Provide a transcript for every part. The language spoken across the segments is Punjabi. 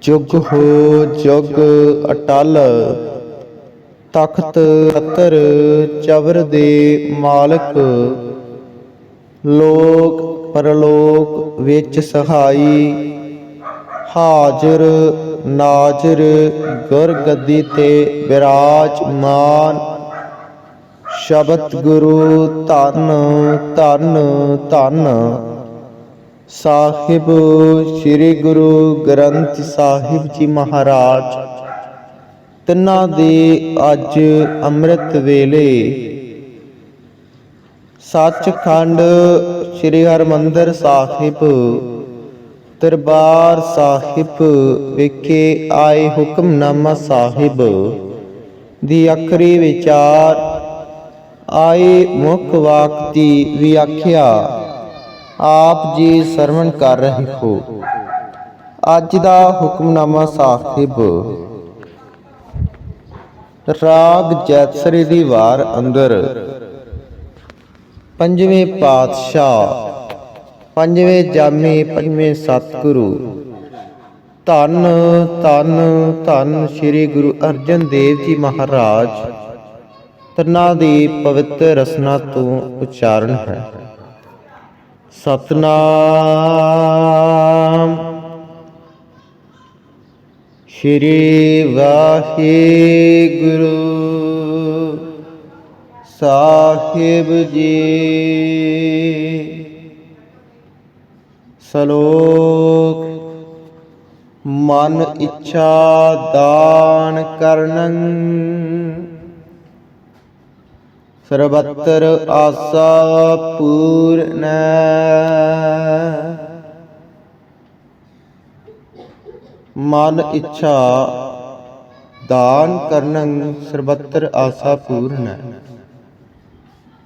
ਜੁਗ ਹੋ ਜੁਗ ਅਟਲ, ਤਖਤ ਅਤਰ ਚਵਰ ਦੇ ਮਾਲਕ, ਲੋਕ ਪਰਲੋਕ ਵਿੱਚ ਸਹਾਈ, ਹਾਜ਼ਰ ਨਾਜ਼ਰ ਗੁਰ ਗੱਦੀ ਤੇ ਬਿਰਾਜਮਾਨ, ਸ਼ਬਦ ਗੁਰੂ ਧੰਨ ਧੰਨ ਧੰਨ ਸਾਹਿਬ, ਸ੍ਰੀ ਗੁਰੂ ਗ੍ਰੰਥ ਸਾਹਿਬ ਜੀ ਮਹਾਰਾਜ, ਤਿੰਨਾਂ ਦੇ ਅੱਜ ਅੰਮ੍ਰਿਤ ਵੇਲੇ ਸੱਚਖੰਡ ਸ੍ਰੀ ਹਰਮੰਦਰ ਸਾਹਿਬ, ਦਰਬਾਰ ਸਾਹਿਬ ਵਿਖੇ ਆਏ ਹੁਕਮਨਾਮਾ ਸਾਹਿਬ ਦੀ ਅਖਰੀ ਵਿਚਾਰ, ਆਏ ਮੁੱਖ ਵਾਕ ਦੀ ਵਿਆਖਿਆ ਆਪ ਜੀ ਸਰਵਣ ਕਰ ਰਹੇ ਹੋ। ਅੱਜ ਦਾ ਹੁਕਮਨਾਮਾ ਸਾਹਿਬ। ਰਾਗ ਜੈਤਸਰੀ ਦੀ ਵਾਰ ਅੰਦਰ। ਪੰਜਵੇਂ ਪਾਤਸ਼ਾਹ, ਪੰਜਵੇਂ ਜਾਮੇ, ਪੰਜਵੇਂ ਸਤਿਗੁਰੂ। ਧੰਨ ਧੰਨ ਧੰਨ ਸ੍ਰੀ ਗੁਰੂ ਅਰਜਨ ਦੇਵ ਜੀ ਮਹਾਰਾਜ, ਤਨਾ ਦੀ ਪਵਿੱਤਰ ਰਸਨਾ ਤੋਂ ਉਚਾਰਨ ਹੈ। ਸਤਨਾਮ। ਸ਼੍ਰੀ ਵਾਹਿਗੁਰੂ ਸਾਹਿਬ ਜੀ। ਸਲੋਕ ਮਨ ਇੱਛਾ ਦਾਨ ਕਰਨੰ। ਸਰਬੱਤਰ ਆਸਾ ਪੂਰਨ ਮਨ ਇੱਛਾ ਦਾਨ ਕਰਨੰ ਸਰਬੱਤਰ ਆਸਾ ਪੂਰਨ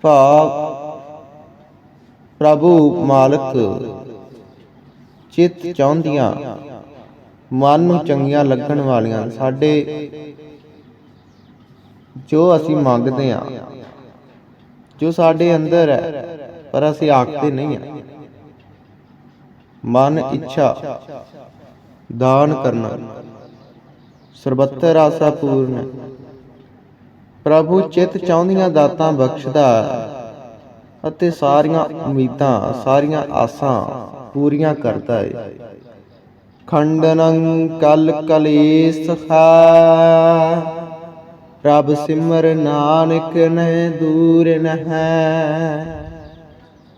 ਭਾਵ ਪ੍ਰਭੂ ਮਾਲਕ ਚਿਤ ਚਾਹੁੰਦੀਆਂ, ਮਨ ਨੂੰ ਚੰਗੀਆਂ ਲੱਗਣ ਵਾਲੀਆਂ ਸਾਡੇ ਜੋ ਅਸੀਂ ਮੰਗਦੇ ਆ ਜੋ ਸਾਡੇ ਅੰਦਰ ਹੈ, ਪਰ ਅਸੀਂ ਆਖਦੇ ਨਹੀਂ ਆ ਮਨ ਇੱਛਾ ਦਾਨ ਕਰਨਾ, ਸਰਬੱਤਰ ਆਸਾ ਪੂਰਨ ਪ੍ਰਭੂ ਚਿੱਤ ਚਾਹੁੰਦੀਆਂ ਦਾਤਾਂ ਬਖਸ਼ਦਾ ਅਤੇ ਸਾਰੀਆਂ ਉਮੀਦਾਂ, ਸਾਰੀਆਂ ਆਸਾਂ ਪੂਰੀਆਂ ਕਰਦਾ ਹੈ ਖੰਡਨੰ ਕਲ ਕਲੇਸ਼ ਹੈ। ਰਬ ਸਿਮਰ ਨਾਨਕ ਨਹਿ ਦੂਰ ਨਹਿ।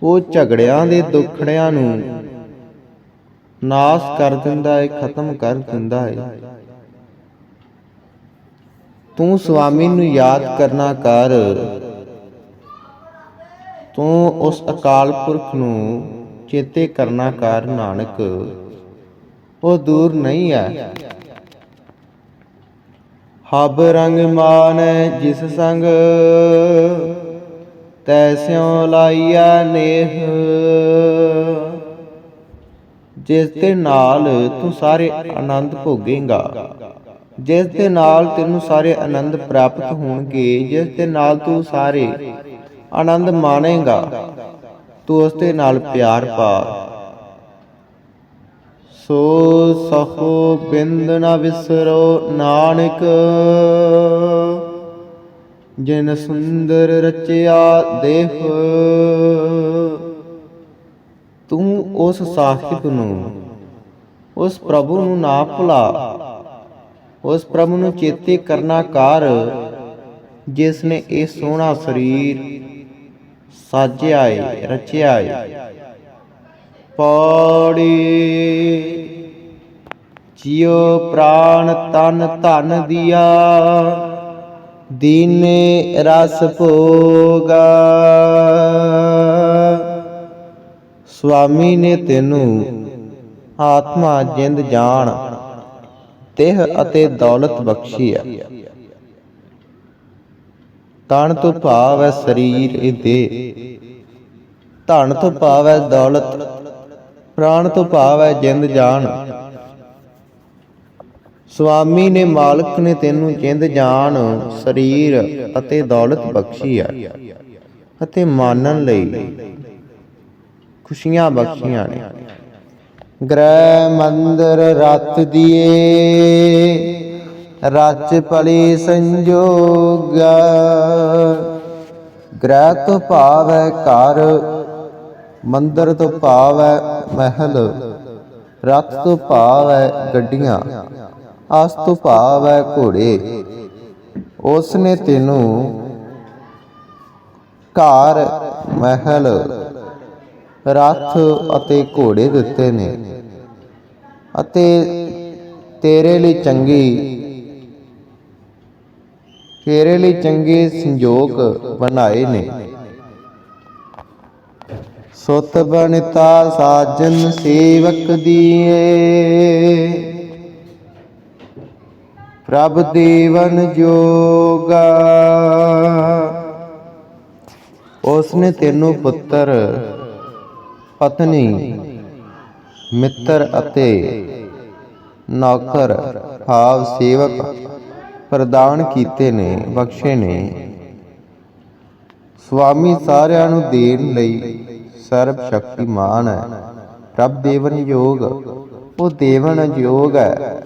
ਉਹ ਝਗੜਿਆਂ ਦੇ ਦੁੱਖੜਿਆਂ ਨੂੰ ਨਾਸ ਕਰ ਦਿੰਦਾ ਹੈ ਖਤਮ ਕਰ ਦਿੰਦਾ ਹੈ ਤੂੰ ਸੁਆਮੀ ਨੂੰ ਯਾਦ ਕਰਨਾ ਕਰ। ਤੂੰ ਉਸ ਅਕਾਲ ਪੁਰਖ ਨੂੰ ਚੇਤੇ ਕਰਨਾ ਕਰ, ਨਾਨਕ। ਉਹ ਦੂਰ ਨਹੀਂ ਹੈ। ਹਬ ਰੰਗ ਮਾਨ ਜਿਸ ਸੰਗ ਤੈਸਿਉ ਲਾਈਆ ਨੇਹ। ਜਿਸ ਦੇ ਨਾਲ ਤੂੰ ਸਾਰੇ ਆਨੰਦ ਭੋਗੇਗਾ, ਜਿਸ ਦੇ ਨਾਲ ਤੈਨੂੰ ਸਾਰੇ ਆਨੰਦ ਪ੍ਰਾਪਤ ਹੋਣਗੇ, ਜਿਸ ਦੇ ਨਾਲ ਤੂੰ ਸਾਰੇ ਆਨੰਦ ਮਾਣੇਗਾ, ਤੂੰ ਉਸ ਦੇ ਨਾਲ ਪਿਆਰ ਪਾ। ਸੋ ਸਹੋ ਬਿੰਦ ਨ ਵਿਸਰੋ ਨਾਨਕ। ਜਿਨ ਸੁੰਦਰ ਰਚਿਆ ਦੇਹ, ਤੂੰ ਉਸ ਸਾਹਿਬ ਨੂੰ, ਉਸ ਪ੍ਰਭੂ ਨੂੰ ਨਾ ਭੁਲਾ। ਉਸ ਪ੍ਰਭੂ ਨੂੰ ਚੇਤੇ ਕਰਨਾ ਕਰ, ਜਿਸ ਨੇ ਇਹ ਸੋਹਣਾ ਸਰੀਰ ਸਾਜਿਆ ਏ ਰਚਿਆ ਏ ਪੌੜੀ। ਜਿਉ ਪ੍ਰਾਨ ਤਨ ਧਨ ਦਿਆ, ਦੀਨੇ ਰਸ ਭੋਗਾ। ਸੁਆਮੀ ਨੇ ਤੈਨੂੰ ਆਤਮਾ ਜਿੰਦ ਜਾਣ, ਤੇਹ ਅਤੇ ਦੌਲਤ ਬਖਸ਼ੀ ਹੈ ਤਨ ਤੋਂ ਭਾਵ ਹੈ ਸਰੀਰ ਇਹ ਦੇ ਧਨ ਤੋਂ ਭਾਵ ਹੈ ਦੌਲਤ ਪ੍ਰਾਣ ਤੋਂ ਭਾਵ ਹੈ ਜਿੰਦ ਜਾਨ ਸੁਆਮੀ ਨੇ ਮਾਲਕ ਨੇ ਤੈਨੂੰ ਜਿੰਦ ਜਾਨ ਸਰੀਰ ਅਤੇ ਦੌਲਤ ਬਖਸ਼ੀ ਹੈ ਅਤੇ ਮਾਨਣ ਲਈ ਖੁਸ਼ੀਆਂ ਬਖਸ਼ੀਆਂ ਨੇ। ਗ੍ਰਹਿ ਮੰਦਰ ਰਤ ਦੀਏ ਰਚ ਭਲੀ ਸੰਜੋਗਾ ਗ੍ਰਹਿ ਤੋਂ ਭਾਵ ਹੈ ਘਰ ਮੰਦਰ ਤੋਂ ਭਾਵੈ ਮਹਿਲ, ਰਥ ਤੋਂ ਭਾਵੈ ਗੱਡੀਆਂ, ਆਸ ਤੋਂ ਭਾਵੈ ਘੋੜੇ। ਉਸ ਨੇ ਤੈਨੂੰ ਘਰ, ਮਹਿਲ, ਰਥ ਅਤੇ ਘੋੜੇ ਦਿੱਤੇ ਨੇ ਅਤੇ ਤੇਰੇ ਲਈ ਚੰਗੀ, ਤੇਰੇ ਲਈ ਚੰਗੇ ਸੰਯੋਗ ਬਣਾਏ ਨੇ। ਸੁਤ ਬਣਤਾ ਸਾਜਨ ਸੇਵਕ ਦੀਏ। ਪ੍ਰਭ ਦੇਵਨ ਜੋਗਾ। ਉਸ ਤੈਨੂੰ ਪੁੱਤਰ, ਪਤਨੀ, ਮਿੱਤਰ ਅਤੇ ਨੌਕਰ, ਭਾਵ ਸੇਵਕ ਪ੍ਰਦਾਨ ਕੀਤੇ ਨੇ, ਬਖਸ਼ੇ ਨੇ। ਸੁਆਮੀ ਸਾਰਿਆਂ ਨੂੰ ਦੇਣ ਲਈ ਸਰਬ ਸ਼ਕਤੀਮਾਨ ਹੈ। ਪ੍ਰਭ ਦੇਵਨ ਯੋਗ, ਉਹ ਦੇਵਨ ਯੋਗ ਹੈ।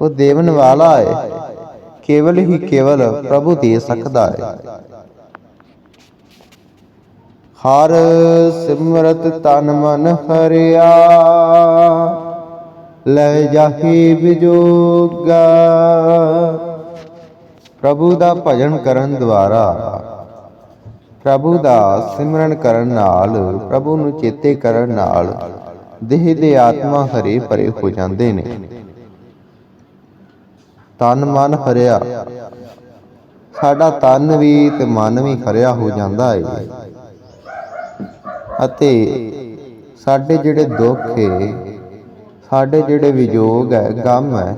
ਉਹ ਦੇਵਨ ਵਾਲਾ ਹੈ। ਕੇਵਲ ਹੀ ਕੇਵਲ ਪ੍ਰਭੂ ਦੇ ਸਕਦਾ ਹੈ। ਹਰ ਸਿਮਰਤ ਤਨ ਮਨ ਹਰਿਆ, ਲੈ ਜਾਹੀ ਵਿਜੋਗਾ। ਪ੍ਰਭੂ ਦਾ ਭਜਨ ਕਰਨ ਦੁਆਰਾ ਪ੍ਰਭੂ ਦਾ ਸਿਮਰਨ ਕਰਨ ਨਾਲ, ਪ੍ਰਭੂ ਨੂੰ ਚੇਤੇ ਕਰਨ ਨਾਲ ਦੇਹ ਦੇ ਆਤਮਾ ਹਰੇ ਭਰੇ ਹੋ ਜਾਂਦੇ ਨੇ। ਤਨ ਮਨ ਹਰਿਆ। ਸਾਡਾ ਤਨ ਵੀ ਤੇ ਮਨ ਵੀ ਹਰਿਆ ਹੋ ਜਾਂਦਾ ਹੈ ਅਤੇ ਸਾਡੇ ਜਿਹੜੇ ਦੁੱਖ ਹੈ ਸਾਡੇ ਜਿਹੜੇ ਵਿਜੋਗ ਹੈ, ਗਮ ਹੈ,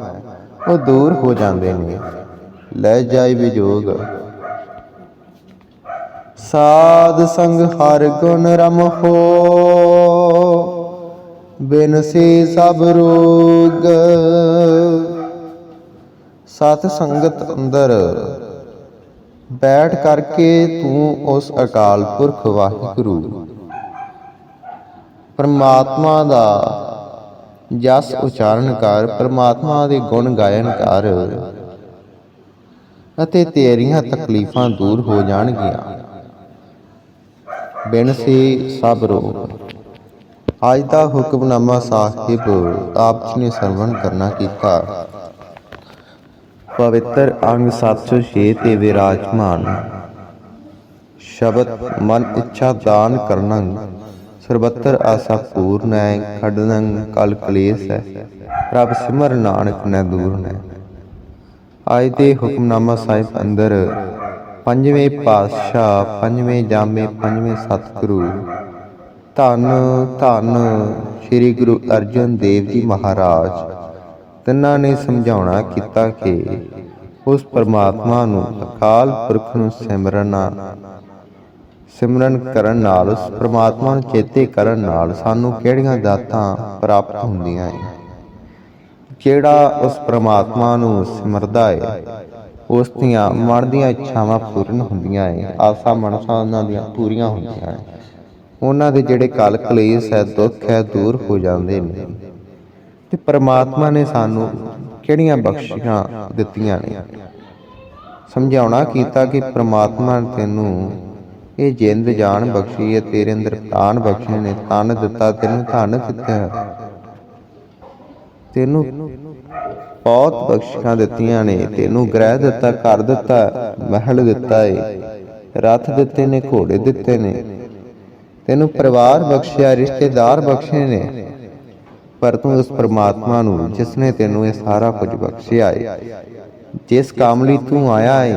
ਉਹ ਦੂਰ ਹੋ ਜਾਂਦੇ ਨੇ। ਲੈ ਜਾਏ ਵਿਜੋਗ ਸਾਧ ਸੰਗ ਹਰ ਗੁਣ ਰਮ ਹੋ। ਬਿਨ ਸੇ ਸਭ ਰੋਗ। ਸਤ ਸੰਗਤ ਅੰਦਰ ਬੈਠ ਕਰਕੇ ਤੂੰ ਉਸ ਅਕਾਲ ਪੁਰਖ ਵਾਹਿਗੁਰੂ। ਪਰਮਾਤਮਾ ਦਾ ਜਸ ਉਚਾਰਨ ਕਰ, ਪਰਮਾਤਮਾ ਦੇ ਗੁਣ ਗਾਇਨ ਕਰ ਅਤੇ ਤੇਰੀਆਂ ਤਕਲੀਫਾਂ ਦੂਰ ਹੋ ਜਾਣਗੀਆਂ। ਬਿਨ ਸਭ ਰੋਗ ਅੱਜ ਦਾ ਹੁਕਮਨਾਮਾ ਸਾਹਿਬ ਆਪ ਜੀ ਨੇ ਸਰਵਣ ਕਰਨਾ ਕੀਤਾ। ਪਵਿੱਤਰ ਅੰਗ 706 ਤੇ ਵਿਰਾਜਮਾਨ। ਸ਼ਬਦ ਮਨ ਇੱਛਾ ਦਾਨ ਕਰਨੰ, ਸਰਬੱਤਰ ਆਸਾ ਪੂਰਨੈ ਖੜਨੰ, ਕਲ ਕਲੇਸ਼ ਹੈ ਪ੍ਰਭ ਸਿਮਰ ਨਾਨਕ ਨੈ ਦੂਰ ਨੈ। ਅੱਜ ਦੇ ਹੁਕਮਨਾਮਾ ਸਾਹਿਬ ਅੰਦਰ ਪੰਜਵੇਂ ਪਾਤਸ਼ਾਹ, ਪੰਜਵੇਂ ਜਾਮੇ, ਪੰਜਵੇਂ ਸਤਿਗੁਰੂ। ਧੰਨ ਧੰਨ ਸ੍ਰੀ ਗੁਰੂ ਅਰਜਨ ਦੇਵ ਜੀ ਮਹਾਰਾਜ। ਤਿੰਨਾਂ ਨੇ ਸਮਝਾਉਣਾ ਕੀਤਾ ਕਿ ਉਸ ਪਰਮਾਤਮਾ ਨੂੰ ਅਕਾਲ ਪੁਰਖ ਨੂੰ ਸਿਮਰਨਾ, ਸਿਮਰਨ ਕਰਨ ਨਾਲ, ਉਸ ਪ੍ਰਮਾਤਮਾ ਨੂੰ ਚੇਤੇ ਕਰਨ ਨਾਲ ਸਾਨੂੰ ਕਿਹੜੀਆਂ ਦਾਤਾਂ ਪ੍ਰਾਪਤ ਹੁੰਦੀਆਂ ਹੈ ਜਿਹੜਾ ਉਸ ਪਰਮਾਤਮਾ ਨੂੰ ਸਿਮਰਦਾ ਹੈ ਉਸ ਦੀਆਂ ਮਨ ਦੀਆਂ ਇੱਛਾਵਾਂ ਪੂਰਨ ਹੁੰਦੀਆਂ ਹੈ ਆਸਾ ਮਨਸਾਂ ਉਹਨਾਂ ਦੀਆਂ ਪੂਰੀਆਂ ਹੁੰਦੀਆਂ ਹੈ ਉਹਨਾਂ ਦੇ ਜਿਹੜੇ ਕਲ ਕਲੇਸ਼ ਹੈ, ਦੁੱਖ ਹੈ, ਦੂਰ ਹੋ ਜਾਂਦੇ ਨੇ। ਤੇ ਪ੍ਰਮਾਤਮਾ ਨੇ ਸਾਨੂੰ ਕਿਹੜੀਆਂ ਬਖਸ਼ੀਆਂ ਦਿੱਤੀਆਂ ਨੇ? ਸਮਝਾਉਣਾ ਕੀਤਾ ਕਿ ਪ੍ਰਮਾਤਮਾ ਨੇ ਤੈਨੂੰ ਇਹ ਜਿੰਦ ਜਾਨ ਬਖਸ਼ੀ ਹੈ, ਤੇਰੇ ਅੰਦਰ ਤਾਨ ਬਖਸ਼ੇ ਨੇ, ਤਨ ਦਿੱਤਾ, ਤੈਨੂੰ ਧਨ ਦਿੱਤਾ ਤੈਨੂੰ ਬਹੁਤ ਬਖਸ਼ੀਆਂ ਦਿੱਤੀਆਂ ਨੇ, ਤੈਨੂੰ ਗ੍ਰਹਿ ਦਿੱਤਾ, ਘਰ ਦਿੱਤਾ, ਮਹਿਲ ਦਿੱਤਾ ਏ। ਰਥ ਦਿੱਤੇ ਨੇ, ਘੋੜੇ ਦਿੱਤੇ ਨੇ। ਤੈਨੂੰ ਪਰਿਵਾਰ ਬਖਸ਼ਿਆ, ਰਿਸ਼ਤੇਦਾਰ ਬਖਸ਼ੇ ਨੇ। ਪਰ ਤੂੰ ਉਸ ਪ੍ਰਮਾਤਮਾ ਨੂੰ, ਜਿਸ ਨੇ ਤੈਨੂੰ ਇਹ ਸਾਰਾ ਕੁਝ ਬਖਸ਼ਿਆ ਏ, ਜਿਸ ਕੰਮ ਲਈ ਤੂੰ ਆਇਆ ਏ,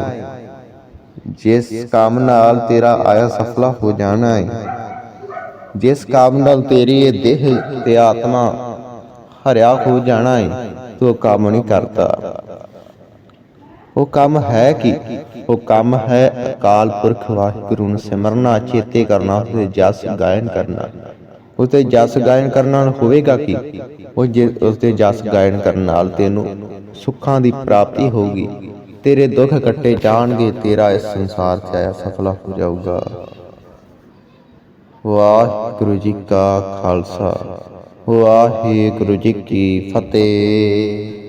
ਜਿਸ ਕੰਮ ਨਾਲ ਤੇਰਾ ਆਇਆ ਸਫਲਾ ਹੋ ਜਾਣਾ ਏ, ਜਿਸ ਕੰਮ ਨਾਲ ਤੇਰੀ ਇਹ ਦੇਹ ਤੇ ਆਤਮਾ ਹਰਿਆ ਹੋ ਜਾਣਾ ਏ। ਤੂੰ ਉਹ ਕੰਮ ਨਹੀਂ ਕਰਦਾ। ਉਹ ਕੰਮ ਹੈ ਕੀ? ਉਹ ਕੰਮ ਹੈ ਅਕਾਲ ਪੁਰਖ ਵਾਹਿਗੁਰੂ ਨੂੰ ਸਿਮਰਨਾ, ਚੇਤੇ ਕਰਨਾ, ਉਸਦੇ ਜਸ ਗਾਇਨ ਕਰਨਾ। ਉਸਦੇ ਜਸ ਗਾਇਨ ਕਰਨ ਨਾਲ ਹੋਵੇਗਾ ਕੀ? ਉਹ ਜੇ ਉਸਦੇ ਜਸ ਗਾਇਨ ਕਰਨ ਨਾਲ ਤੈਨੂੰ ਸੁੱਖਾਂ ਦੀ ਪ੍ਰਾਪਤੀ ਹੋਊਗੀ। ਤੇਰੇ ਦੁੱਖ ਕੱਟੇ ਜਾਣਗੇ, ਤੇਰਾ ਇਸ ਸੰਸਾਰ 'ਚ ਆਇਆ ਸਫਲਾ ਹੋ ਜਾਊਗਾ। ਵਾਹਿਗੁਰੂ ਜੀ ਕਾ ਖਾਲਸਾ। ਵਾਹਿਗੁਰੂ ਜੀ ਕੀ ਫਤਿਹ।